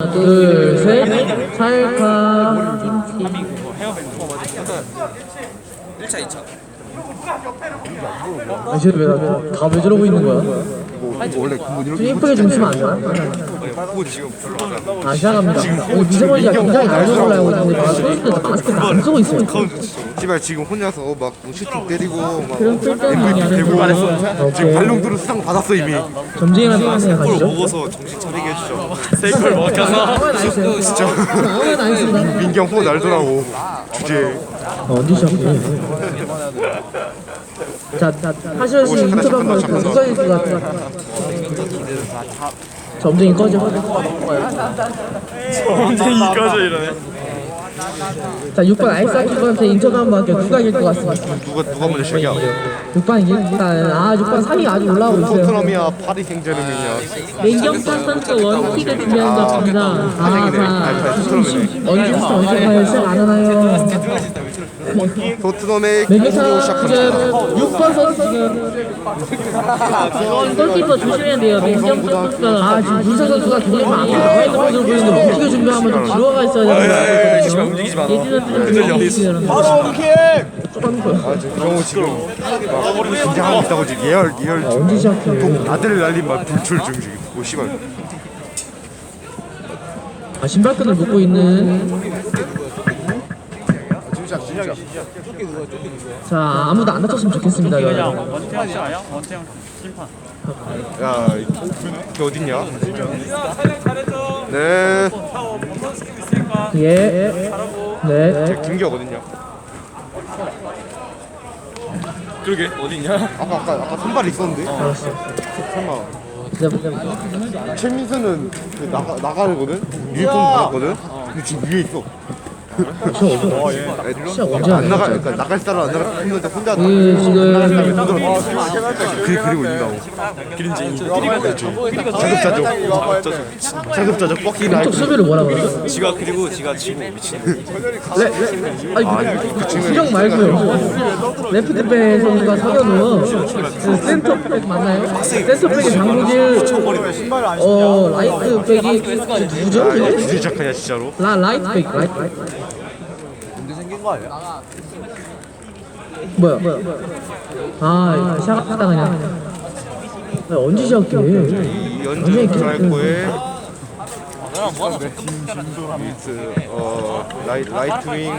하나, 둘, 셋. 찰칵. 1차 2차 아, 쟤 왜, 다왜 저러고 있는 거야? 원래 근본 좀 이렇게 예쁘게 좀 치면 안 되나? 뭐 지금 별로 안 하고 아, 시작합니다. 오, 미세먼지가 굉장히 날줄 올라오고 있는데, 마스크도 마스크를 안 쓰고 있어요. 씨발 지금 혼자서 막 슈팅 때리고 막 쓸데없는 얘기 되고 지금. 발롱도르 수상 받았어 이미 점쟁이랑 똑같은 생각하시죠? 먹어서 정신 차리게 해주죠 세이클 먹어서 아무나 안 했습니다. 민경 호 날더라고 주제 어, 언제 시작해? 자, 씨 인터뷰 한번 누가 있을 것 같아? 점쟁이 꺼져. 언제 이까지 이러네 자, 6번 아이스하키한테 인터뷰 한번 할게요. 누가 이길 것 같습니다. 누가 누가 먼저 시작이야 6번 일단 아 6번 3위 아직 올라오고 있어요. 토트넘이야 파리 생제르맹이야 민경찬 선수 원킥을 준비한 것 같습니다. 아, 자, 언제부터 언제까지 시작 안 하나요? 매기사 공격으로 지금 시작합니다. 6번 선수 지금. 골키퍼 조심해야 돼요. 민경찬 선수가. 아 지금 문선 선수가 굉장히 좀 앞으로 나와 있는 모습을 보이는데 멈추게 준비하면 좀 들어가 있어야 되는 거 움직이지 마 예진 선수 좀 움직이면 아 지금 정우 지금 막 긴장하고 있다고 지금 예열 예열 중 언제 시작해? 동 아들 날린 막 불출 중 지금. 오 씨발. 아 신발끈을 묶고 있는 자 아무도 안 다쳤으면 좋겠습니다 여러분. 야 이게 어딨냐? 네. 예. 네. 김기혁 어딨냐? 그러게 어디있냐? 아까 아까 아까 선발 있었는데? 알았어. 설마. 네, 최민수는 그 나가 나가거든? 유니폼 받았거든? 근데 지금 위에 있어 언제 안? 나가 그러니까 나갈 사람 안 나갈 사람 혼자 혼자 그 지금 그 그리고 있는다고 자급자족 자급자족 뻑기 쪽 라이프 수비를 뭐라 그러죠? 지가 그리고 지가 지고 미친 아니 그 수정 말고요. 레프트백 선수가 그 센터백 맞나요? 센터백이 장국일, 어 라이트백이 누구죠? 그게? 이제 시작하냐 진짜로 라 라이트백 라이트. 뭐야? 뭐야? 아 시작하다 그냥. 아, 언제 시작해? 이 연준 드라이코의 미스 어 라이 라이트윙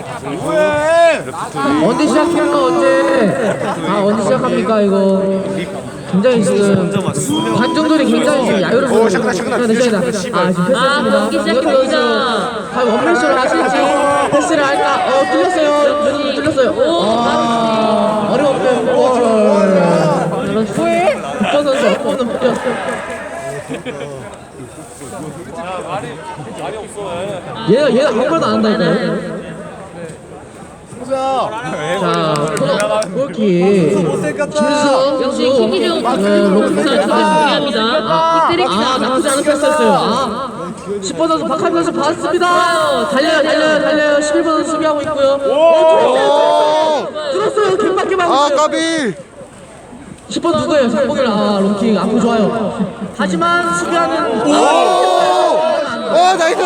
레프트윙 언제 시작해요? 언제? 아 언제 시작합니까 이거? 굉장히 지금 관중들이 굉장히 지금 야유를 어, 시작하다, 시작하다. 시작하다. 아 지금 패스했습니다. 아, 경기 시작합니다. 과연 원패스를 하실지 패스를 할까? 어 뚫렸어요. 눈이 뚫렸어요. 아 어려웠대요. 와. 후에 국전 선수 어퍼는 얘가 얘가 아무 말도 안 한다니까요. 자, 코너 골키 김수성 역시 선수 킥이 좀 네, 로키 선수가 중요합니다. 아, 이때리기 아, 나쁘지 않은 패스였어요. 아, 10번 선수 박하민 선수 받았습니다. 달려요, 달려요, 달려요. 11번 선수 수비하고 있고요. 오, 들었어요. 막고 아. 까비 10번 누구예요? 상봉일 아, 롱킥 앞으로 좋아요. 하지만 수비하는 어 나이스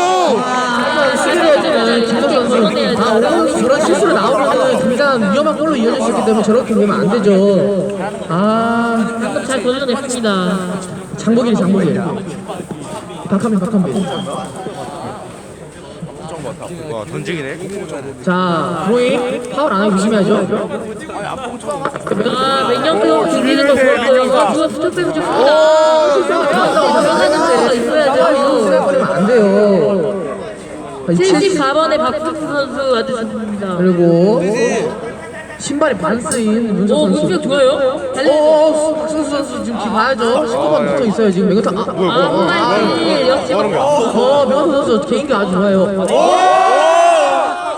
수비를 해주는 김덕 선수 아, 오늘 저런 실수로 나오면 굉장히 위험한 골로 이어질 수 있기 때문에 저렇게 되면 안 되죠. 아, 잘 도전했습니다. 장복일, 장복일. 박하민, 박하민. 와 던지기네 자, 브로잉 파울 안 하고 조심해야죠. 아, 맹경표 준비는 거 보였고요. 아, 그거 스톱백을 좀 씁니다. 들어가는 데가 있어야죠. 시작거리면 안 돼요. 74번의 박승수 선수 아주 좋습니다. 그리고 신발이 반스인 문석 오, 선수. 공격 좋아요. 오, 박승수 선수 지금 뒤 봐야죠. 10번 붙어 있어요 지금 메가타. 아, 아, 파이팅. 역시 어, 메가타 선수 개인기 아주 좋아요.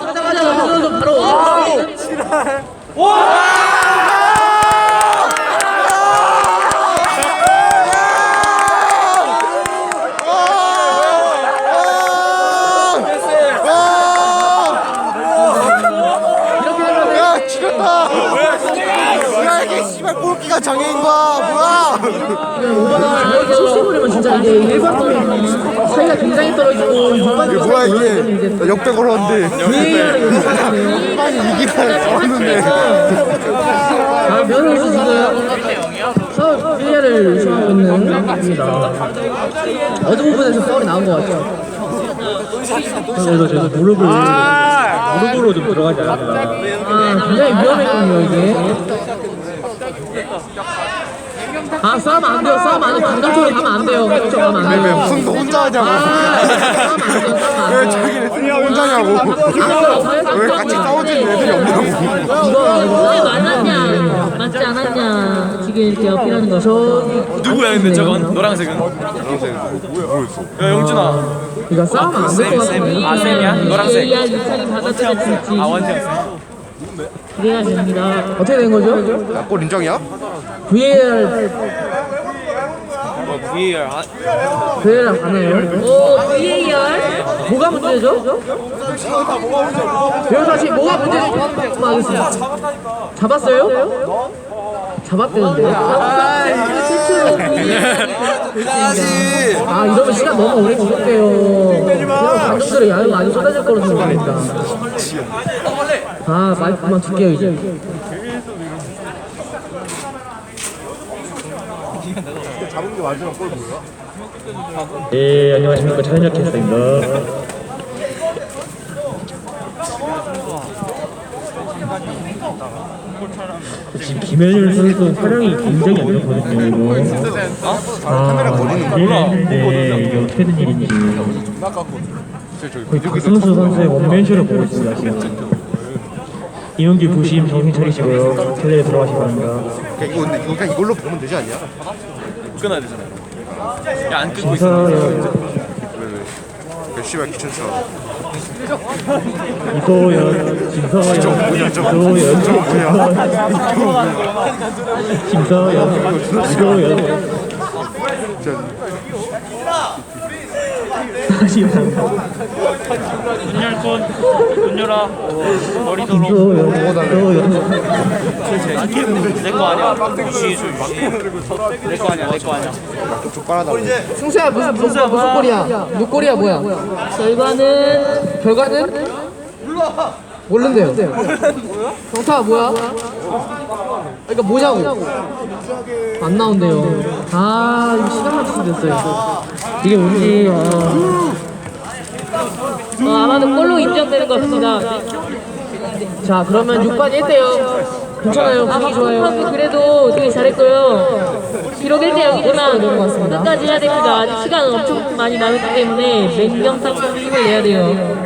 가자마자 박승수 선수 바로. 이 5만원을 쏟아버리면 진짜 이게 일반적인 사이가 굉장히 떨어지고 이게 뭐야 이게? 역백으로 한데. VAR을 왔는데 아 네, 네. 면을 주셨어요. 서울 VAR을 요청하고 있는 입니다. 어느 부분에서 서울이 나온 것 같죠? 그래서 제가 무릎을 아. 무릎으로 좀 들어가지 않았나. 아 굉장히 위험했군요 이게. 아, 싸우면 안 돼요, 싸우면 안 돼요. 감각적으로 가면 안 돼요. 가면 안왜 돼요. 무슨 너 혼자 하냐고 아, 싸우면 안 돼요, 싸우면 왜안 돼요. 자기네 혼자냐고 왜 같이 싸워주는 애들이 없냐고 왜 맞았냐? 맞지 않았냐? 지금 이렇게 어필하는 거죠. 누구야 근데 저건 노란색은? 야 영준아. 이거 싸우면 안될것 같은데. 아 쌤이야? 노란색. AR 유창이 받아들여질지 아 완전 쌤. 기대가 됩니다. 어떻게 된 거죠? 야골 인정이야? VAR, 어 VAR 아, VAR 가나요? 오, VAR? 뭐가 문제죠? 변호사씨 뭐가 문제죠? 하겠습니다. 잡았어요? 잡았대는데. 아 이러면 시간 너무 오래 걸렸대요. 그래서 감독들의 야유 많이 쏟아질 거로 생각합니다. 아 마이크 그만 줄게요 이제. 잡은 게 마지막 골 뭐야? 예, 안녕하십니까 차현혁 캐스터입니다. 지금 김현율 선수 활용이 굉장히 안 좋거든요. 이거. 아, 네, 이게 어떻게 된 일인지. 거의 박성수 선수의 원맨쇼를 보고 있습니다 지금. 이용기 부심 정신 차리시고요. 텔레에 들어가시기 바랍니다. 이거 근데 이거 그냥 이걸로 보면 되지 않냐? 끊어야 되잖아요. 야 안 끊고 있어. 김서연, 왜 씨발 귀찮잖아 이소연, 뭐냐 저거 이소연, 저거 뭐냐 김서연, 이소연. 다 시 한번. 눈 열어. 머리 들어. 이소연, 이소연. 내거 아니야. 이시주 내거 아니야. 내거 아니야. 승수야 무슨 무슨 무슨 골이야? 6골이야 뭐야? 결과는 결과는? 모른대요. 정타가 뭐야? 그러니까 뭐냐고? 안 나온대요. 아, 이거 시간 맞춰서 됐어요. 이게 뭔지, 아. 어, 아마도 골로 인정되는 것 같습니다. 자, 그러면 6반 1대요. 괜찮아요. 분위기 좋아요. 하고 그래도 되게 잘했고요. 기록 1대 0이지만 되는 것 같습니다. 끝까지 해야 됩니다. 아직 시간은 엄청 많이 남았기 때문에 맹경상 힘을 내야 돼요.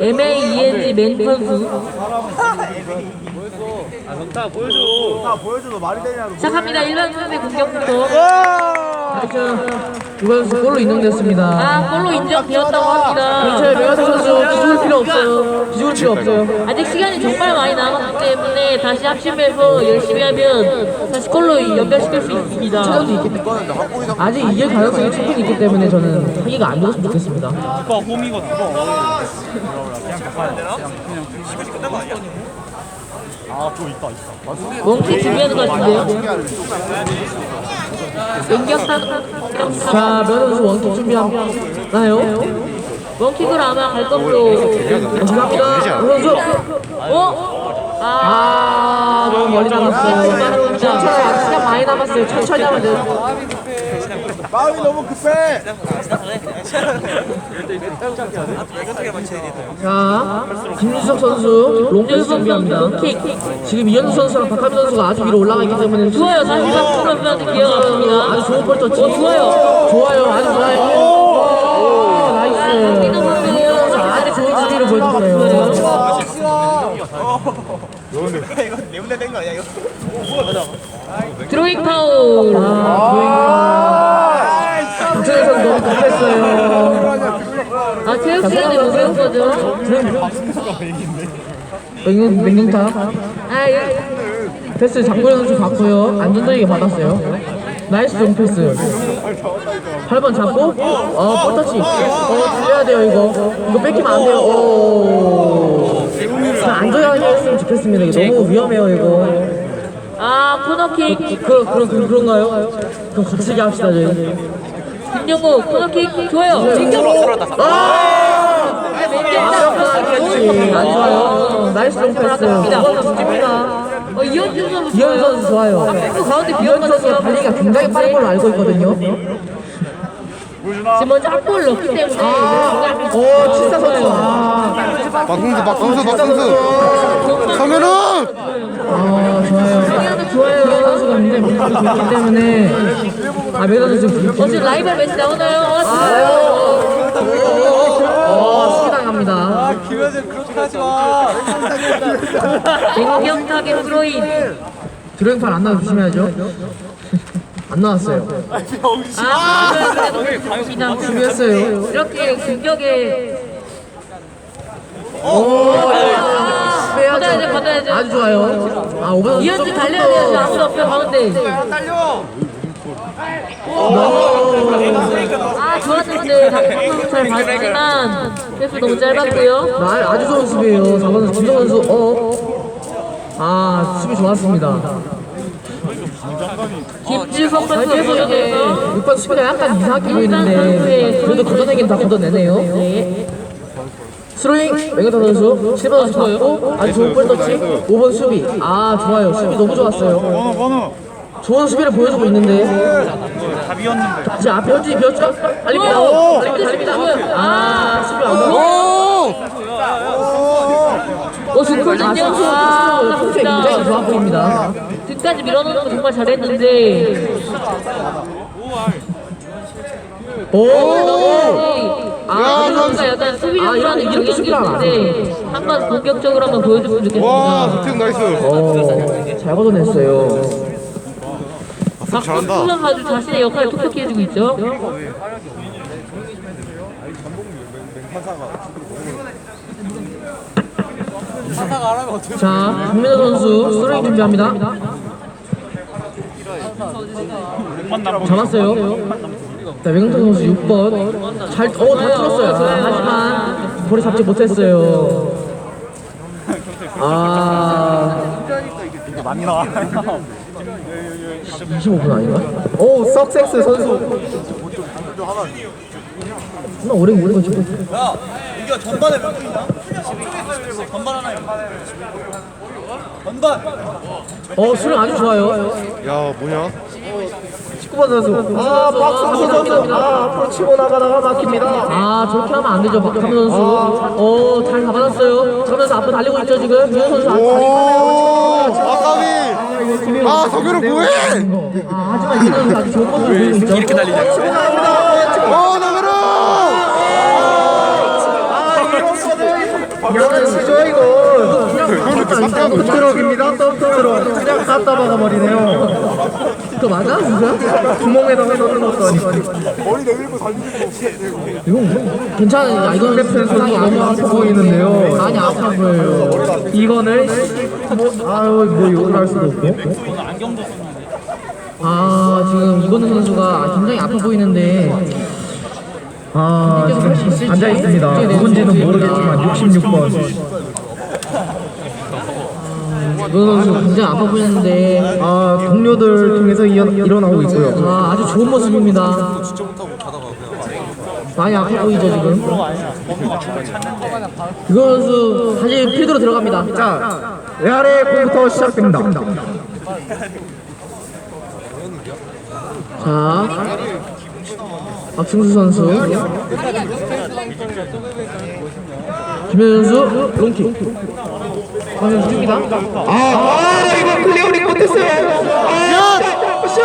M-A-E-N-G 맨 선수 시작합니다. 일반 선수의 공격부터 이번 선수 골로 인정됐습니다. 아 골로 인정되었다고 합니다. 괜찮아요. 메가사 선수 기죽을 필요 없어요. 기죽을 필요 없어요. 아직 시간이 정말 많이 남았기 때문에 다시 합심해서 열심히 하면 다시 골로 연결시킬 수 있습니다. 찾아도 있기 때문에. 아직 이길 가능성이 충분히 있기 때문에 저는 사기가 안 죽었으면 좋겠습니다. 누가 홈이고 누가 원킥 준비하는 것 같은데요. 연격상 자, 면 선수 원킥 준비하나요? 원킥으로 아마 갈 것으로 감사합니다. 선수. 어? 아 아, 너무 멀리 남았어요. 시간 많이 남았어요. 천천히 하면 돼요. 마음이 너무 급해 자, 김유석 선수 롱패스 준비합니다. 킥 지금 이현수 선수랑 박하민 선수가 아주 위로 올라가 있기 때문에 좋아요. 선수한테 기회가 왔습니다. 아주 좋은 볼. 어, 좋아요. 좋아요. 아주 좋아요. 오, 나이스. 선수 아주 좋은 수비를 보여줬어요. 드로잉 파울. 박찬현 선수 너무 급했어요. 아 체육 시간에 못 배운 거죠? 맹경, 맹경타. 아 예. 패스 장고현 선수 받고요. 안전적이게 받았어요. 나이스 long 패스. 8번 잡고, 어, 뻗터치. 어, 줄여야 돼요, 이거. 이거 뺏기면 안 돼요. 오. 안전하게 했으면 좋겠습니다. 이거 너무 위험해요, 이거. 아 코너킥. 그, 그런, 그런, 그런가요? 그럼 거칠게 합시다, 저희. 김영호 코너킥 좋아요. 안 좋아요. 나이스 좋습니다. 어, 이현준 선수 이현 선수 좋아요. 또 가운데 이현 비었거든요. 선수가 달리기가 굉장히 빠른 걸로 알고 있거든요. 지금 먼저 한골 넣기 때문에 아, 오, 치사 선수. 아, 박승수 박승수 박승수. 성현우 아, 좋아요. 좋아요. 선수가 굉장히 좋기 때문에. 아, 매너는 지금 어, 지금 라이벌 매치 나오나요? 어, 지금 어, 수당합니다. 공격 타겟 프로인. 드로잉판 안 나와 조심해야죠. 안 나왔어요. 아, 그냥 준비했어요. 이렇게 공격에 오, 받아야죠, 받아야죠. 아주 좋아요. 아, 오번 이현준 달려야 돼요. 지금 아무도 없어요, 가운데. 아, 좋았는데, 박성수 잘 봤지만, 패스 너무 짧았고요. 아, 아주 좋은 수비예요. 4번 김정 선수. 어. 아, 수비 좋았습니다. 김주성 선수 계속 이게 공격에서 6번 수비가 약간 이상하게 선수의 보이는데 그래도 걷어내긴 다 걷어내네요. 네. 스로잉 맹현타 선수 7번 선수 받고 아주 좋은 볼 터치 5번 수비 아 좋아요 수비 너무 좋았어요 번호 번호 좋은 수비를 보여주고 있는데 다 비었는데. 다시 앞에 현진이 비었죠? 달립니다 오! 달립니다 달립니다 아 수비 안오 어, 지금 아, 그렇군요. 선수, 아, 선수, 선수 아깝다. 굉장히 좋아 보입니다. 끝까지 밀어넣는 거 정말 잘했는데, 오! 아, 선수가 약간 수비적으로 하는 이렇게 경향이 수비가 안 있는데, 한번 공격적으로 한번 보여줬으면 와 좋겠습니다. 득 나이스 어, 잘 걷어냈어요. 잘한다 박수는 아주 자신의 역할을 톡톡히 해주고 있죠. 자, 김민호 선수 스로잉 준비합니다. 잡았어요. 자, 외경태 선수 6번. 잘, 어, 다 틀었어요. 아, 하지만 볼이 잡지 못했어요. 아. 많이 나와. 25분 아닌가? 오, 석섹스 선수. 나 오래 오래 걸치고. 야, 이거 전반에 몇 분이냐? 전반 하나 전반. 어, 수령 아주 좋아요. 야 뭐냐 19번 선수. 아, 박성수 선수. 아, 앞으로 치고 나가다가 막힙니다. 아, 저렇게 하면 안 되죠, 박성수 선수. 어, 잘 잡아놨어요. 그러면서 앞으로 달리고 있죠, 지금. 유현 선수 앞으로 오 아까비 아 성현우 뭐해 아, 하지만 유현 선수 아주 좋은 모습을 보이고 있죠. 이렇게 달리냐? 어 성현우 양아치죠, 이거. 덤트럭입니다, 덤트럭. 그냥 갖다 박아버리네요. 그거 맞아, 진짜? 구멍에다가 넣는 것도 아니고. 머리 내밀고 달리는 이거 괜찮아요. 야, 이거는 랩센스가 너무 아파 보이는데요. 많이 아파 보여요. 이거는, 뭐, 아유, 뭐, 욕을 할 수도 없고. 아, 지금 이건우 선수가 굉장히 아파 보이는데. 아, 지금 앉아 있습니다. 누군지는 모르겠지만 66번. 이건우 선수 굉장히 아파 보이는데. 아, 동료들 통해서 일어나고 있고요. 아, 아주 좋은 모습입니다. 많이 아파 보이죠 지금. 이건우 선수 다시 필드로 들어갑니다. 자, 레알의 공부터 시작됩니다. 자, 박승수 선수. 김현 선수 롱킥. 아, 아 이거 클리어링 못했어요. 아, 슛!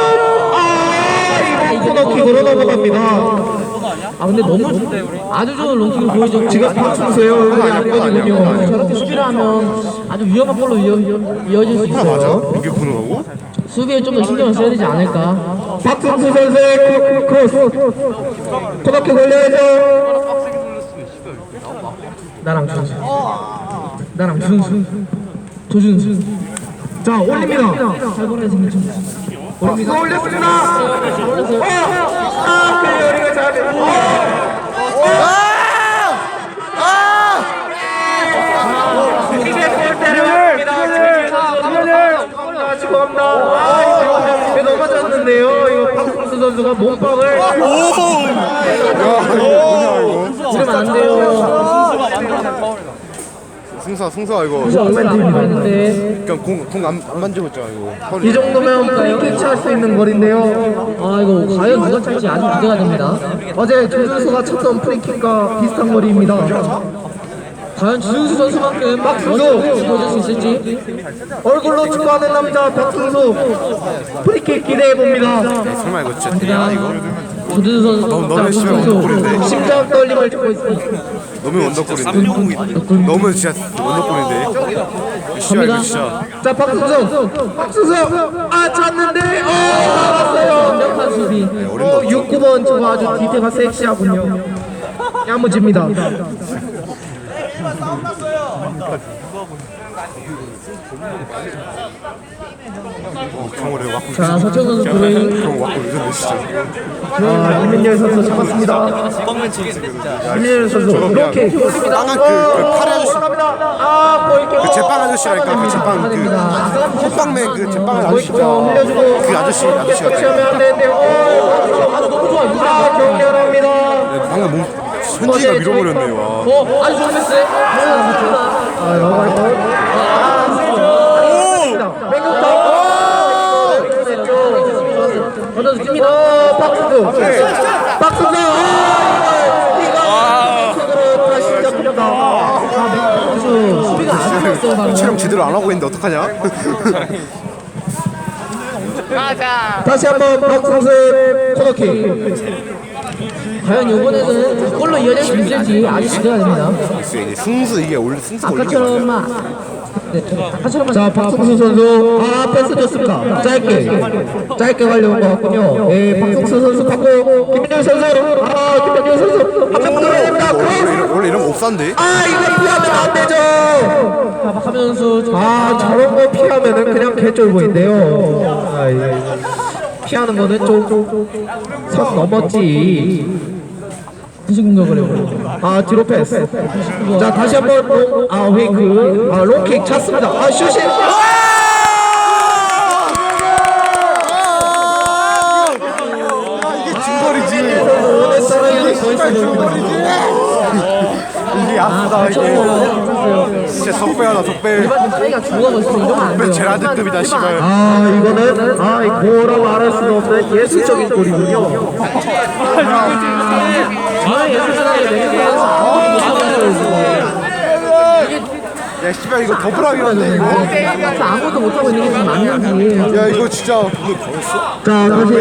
아, 이거 코너킥으로 넘어갑니다. 아 근데 너무 아주 좋은 롱킥을 보여줬고 지금 박승수예요. 여기 앞거든요. 저렇게 수비를 하면 아주 위험한 볼로 이어, 이어질 수 있어요. 이게 코너라고? 수비에 좀 더 신경을 써야 되지 않을까. 박성수 선수의 크- 크로스 코너킥 올려야죠 나랑 준수. 나랑 준순 조준순 자 올립니다 잘보내 올립니다 올렸습니다 아 그래 우리가 잘했어 죄송합니다. 아, 이거 넘어졌는데요. 이거 박성수 선수가 몸빵을. 오! 야, 이거 뭐냐, 이거. 이러면 안 돼요. 그래서 얼마나 했는데 그냥 공공안 안 만지고 있잖아 이거 허리. 이 정도면 프리킥 찰 수 있는 거리인데요. 아 이거 과연 누가 찰지 아주 기대가 됩니다. 어제 조준수가 쳤던 프리킥과 비슷한 거리입니다. 과연 주승수 선수만큼! 멋있게 보여줄 수 있을지 얼굴로 축구하는 남자 박승수 프리킥 기대해 봅니다. 설마 이거 진짜 되냐 이거? 조준수 선수 너무 원더골인데. 심장 떨림을 찍고 있습니다. 너무 원더골인데. 너무 진짜 원더골인데. 씨야 이거 진짜. 자 박승수, 박승수 아 찼는데 어 막았어요. 완벽한 수비 어 6구번 저거 아주 디테가 섹시하군요. 야무집니다. 어, 경호를 왔고. 자 서청 선수 브레인 경호 왔고 이런데 진짜. 아 이민열 선수 잡았습니다. 이민열 선수 이렇게 빵한 그, 그 카레 아저씨. 아그 제빵 아저씨라니까 그 제빵 그 호빵맨 그 제빵 아저씨가 흘려주고 그 아저씨 아저씨 같아. 터치하면 안 되는데 어 너무 좋아 아 경련합니다. 방금 몸 현지가 밀어버렸네 와. 어 아주 좋은 패스 아 골. 던져서 뜁니다. 어 박수수 박수수. 아 이거 다시 시작합니다. 아 박수 수비가 방금 촬영 제대로 안 하고 있는데 어떡하냐? 다시 한번 박승수의 코너킥. 과연 이번에는 골로 이어질 수 있을지 아주 기대가 됩니다. 승수 이게 원래 승수 네, 아까처럼만 자 박승수 선수 아 패스 좋습니다. 짧게 짧게 가려는 것 같군요. 예 박승수 선수 받고 김민현 선수 아 김민현 선수 한명 들어야 됩니다. 크로스 이런, 원래 이런 거 옵사인데? 아 이거 피하면 안 되죠. 박하면 선수 아 저런 거 피하면은 그냥 개쫄보인데요. 아, 예. 피하는 거는 좀선 넘었지. 후식 공격을 해버리고 아 뒤로 패스. 자 다시 한번 롱, 아 웨이크 아 롱킥 찼습니다. 아 슛이. 이게 보입니다. 이게 아프다 이게. 진짜 차이가 죽어가고 이러면 안 돼요 제라드급이다 씨발. 아 이거는 아 고라고 말할 수도 없는 예술적인 골이군요. 아무것도 못하고 야 씨발 이거 더블하기란데 이거. 있는 아무것도 못하고 있는 게 지금 맞는지 야 이거 진짜? 자 다시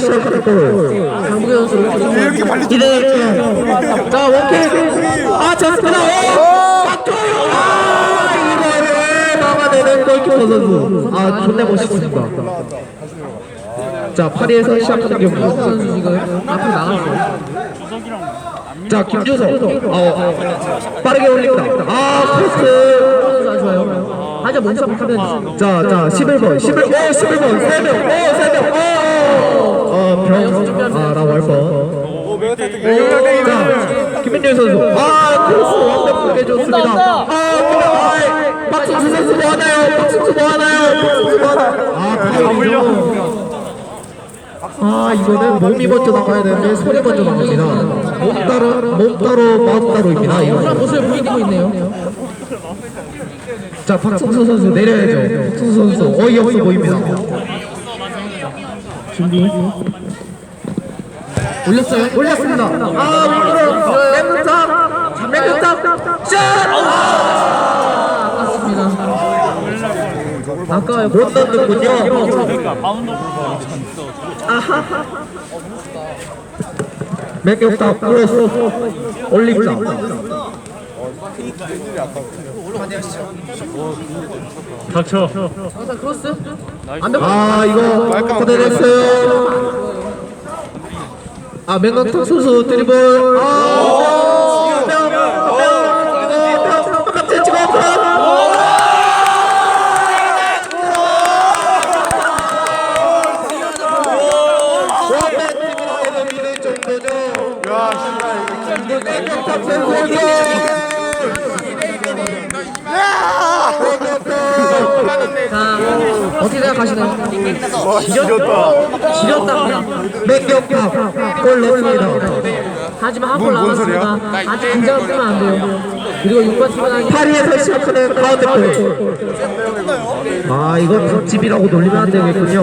시작하는 골. 강북의 선수 왜 이렇게 빨리 이대 자 원킥 아 좋습니다. 오 박도영 아 이거를 막아내는 골키퍼 선수. 아 존나 멋있습니다. 자 파리에서 시작하는 경기. 선수 지금 앞으로 나갔어요 자 김주성 어, 빠르게 올립니다. 아. 선수 아주 좋아요 하자 몸싸움 하면 자자 11번 11번 오 11번 3명 오 3명 어병아 라고 할 뻔. 자 김민철 선수 아 크로스 완벽하게 좋습니다. 아 김민- 아 박승수 선수 뭐 하나요? 박승수 뭐 하나요? 박승수 뭐 하나요? 아 파울이죠. 아 이거는 몸이 먼저 나가야 되는데 손이 먼저 나갑니다. 몸 따로 몸 따로 마음 따로입니다. 이거. 그런 모습을 보이고 있네요 자 박승수 선수 내려야죠. 박승수 선수 어이없어 보입니다. 준비 올렸어요 올렸습니다. 아 위로 맹금탑 맹금탑 샷! 아깝습니다 아까워요 못 넣는군요. 아하. 맹금탑 크로스 올립니다. 닥쳐 크로스 아 이거 보내냈어요. 아 맹금탑 선수 드리블. 아 명, 명, 명, 깜짝 찍어. 자 어떻게 생각하시나요? 와 지렸다. 지렸다 맥격탑 골 넣습니다. 하지만 한 뭔- 골뭔 소리야? 남았습니다. 아직 긴장을 쓰면 안 돼요. 그리고 6번 팀은 파리에서 시작하는 가운데 골. 아 이거 닭집이라고 놀리면 안 되겠군요.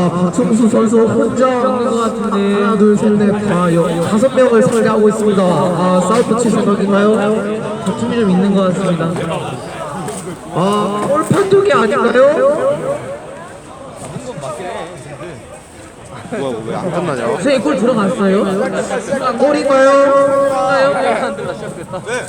아 박성수 선수 혼자 하나 둘셋넷 아, 여- 다섯 명을 상대하고 있습니다. 아 사우프 칠 생각인가요? 다툼이 좀 있는 것 같습니다. 아, 골 판독이 아닌가요? 뭐야 왜안 끝나냐 선생님 골 들어갔어요? 골인가요?